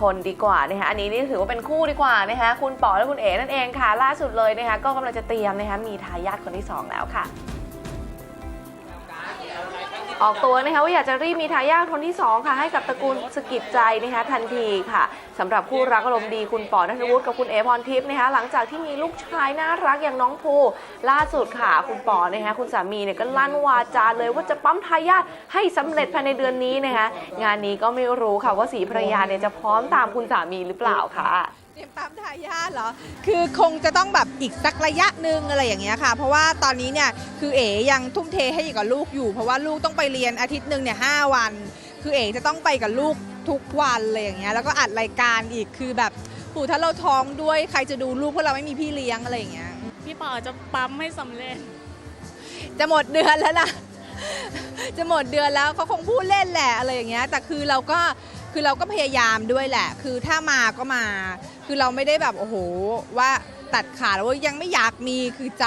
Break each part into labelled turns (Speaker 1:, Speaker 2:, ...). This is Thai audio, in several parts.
Speaker 1: คนดีกว่านะคะอันนี้นี่ถือว่าเป็นคู่ดีกว่านะคะคุณป๋อและคุณเอ๋นั่นเองค่ะ ล่าสุดเลยนะคะก็กำลังจะเตรียมนะคะมีทายาทคนที่สองแล้วค่ะ ออกตัวนะคะว่าอยากจะรีบมีทายาทคนที่ 2 ค่ะ ให้กับตระกูลสกิจใจนะคะทันทีค่ะสำหรับคู่รักอารมณ์ดีคุณปอนัทวุฒิกับคุณเอพรทิพย์นะคะหลังจากที่มีลูกชายน่ารักอย่างน้องภูล่าสุดค่ะ คุณปอนะคะคุณสามีเนี่ยก็ลั่นวาจาเลยว่าจะปั๊มทายาทให้สำเร็จภายในเดือนนี้นะคะงานนี้ก็ไม่รู้ค่ะว่าสีภรรยาเนี่ยจะพร้อมตามคุณสามีหรือเปล่าค่ะ
Speaker 2: เตรียมปั๊มทายาทเหรอ คือคงจะต้องแบบอีกสักระยะหนึ่งอะไรอย่างเงี้ยค่ะ เพราะว่าตอนนี้เนี่ยคือเอ๋ยังทุ่มเทให้กับลูกอยู่ เพราะว่าลูกต้องไปเรียนอาทิตย์หนึ่งเนี่ยหวัน คือเอ๋จะต้องไปกับลูกทุกวันเลยอย่างเงี้ย แล้วก็อัดรายการอีก คือแบบปู่ถ้าเราท้องด้วยใครจะดูลูกเพราะเราไม่มีพี่เลี้ยงอะไรอย่างเงี้ย
Speaker 3: พี่ป๋อจะปั๊มให้สำเร็จ
Speaker 2: จะหมดเดือนแล้วนะ จะหมดเดือนแล้วเขาคงพูดเล่นแหละอะไรอย่างเงี้ย แต่คือเราก็คือเราก็พยายามด้วยแหละ คือถ้ามาก็มา คือเราไม่ได้แบบโอ้โหว่าตัดขาดว่ายังไม่อยากมีคือใจ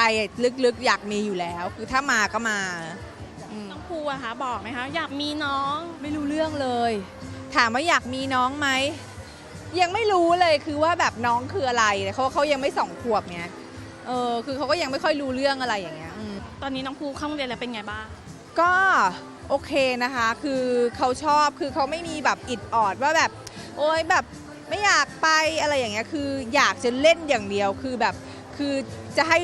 Speaker 2: ลึกๆ อยากมีอยู่แล้ว คือถ้ามาก็มาอืม
Speaker 3: น้องภูอะคะบอกไหมคะ อยากมีน้อง
Speaker 2: ไม่รู้เรื่องเลย ถามว่าอยากมีน้องไหมยังไม่รู้เลยคือว่าแบบน้องคืออะไรเขาเขายังไม่สองขวบเนี้ยเออคือเขาก็ยังไม่ค่อยรู้เรื่องอะไรอย่างเงี้ยอืม
Speaker 3: ตอนนี้น้องภูเข้าโรงเรียนแล้วเป็นไงบ้าง
Speaker 2: ก็โอเคนะคะ คือเขาชอบ คือเขาไม่มีแบบอิดออดว่าแบบ โอ๊ยแบบ ไม่อยากไปอะไรอย่างเงี้ยคืออยากจะเล่นอย่างเดียวคือแบบคือจะให้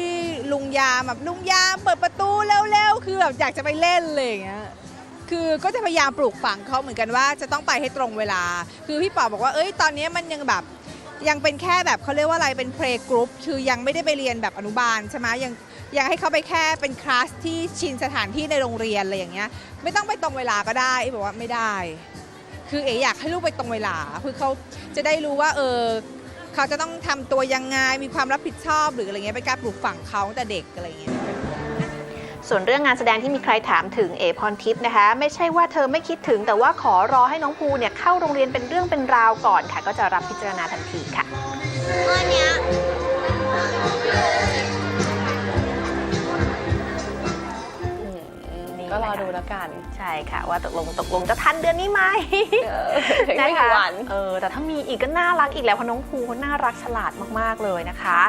Speaker 2: ลุงยามแบบลุงยามเปิดประตูเร็วๆคือแบบอยากจะไปเล่นเลยอย่างเงี้ยคือก็จะพยายามปลูกฝังเขาเหมือนกันว่าจะต้องไปให้ตรงเวลา คือพี่ป๋อบอกว่าเอ้ยตอนนี้มันยังแบบยังเป็นแค่แบบเขาเรียกว่าอะไรเป็นเพลย์กรุ๊ปคือยังไม่ได้ไปเรียนแบบอนุบาลใช่ไหมยังยังให้เขาไปแค่เป็นคลาสที่ชินสถานที่ในโรงเรียนอะไรอย่างเงี้ยไม่ต้องไปตรงเวลาก็ได้บอกว่าไม่ได้ คือเอ๋อยากให้ลูกไปตรงเวลาคือเขาจะได้รู้ว่าเออเขาจะต้องทำตัวยังไงมีความรับผิดชอบหรืออะไรเงี้ยเป็นการปลูกฝังเขาตั้งแต่เด็กอะไรเงี้ย
Speaker 4: ส่วนเรื่องงานแสดงที่มีใครถามถึงเอพรทิพย์นะคะ ไม่ใช่ว่าเธอไม่คิดถึงแต่ว่าขอรอให้น้องภูเนี่ยเข้าโรงเรียนเป็นเรื่องเป็นราวก่อนค่ะ ก็จะรับพิจารณาทันทีค่ะ
Speaker 1: ก็รอ แล้วกัน
Speaker 4: ใช่ค่ะ ว่าตกลงตกลงจะทันเดือนนี้ไหม
Speaker 1: เอออีกไม่
Speaker 4: นะ
Speaker 1: กี่
Speaker 4: คะ
Speaker 1: วัน
Speaker 4: เออแต่ถ้ามีอีกก็น่ารักอีกแล้วเพราะน้องภูเขาน่ารักฉลาดมากๆเลยนะคะ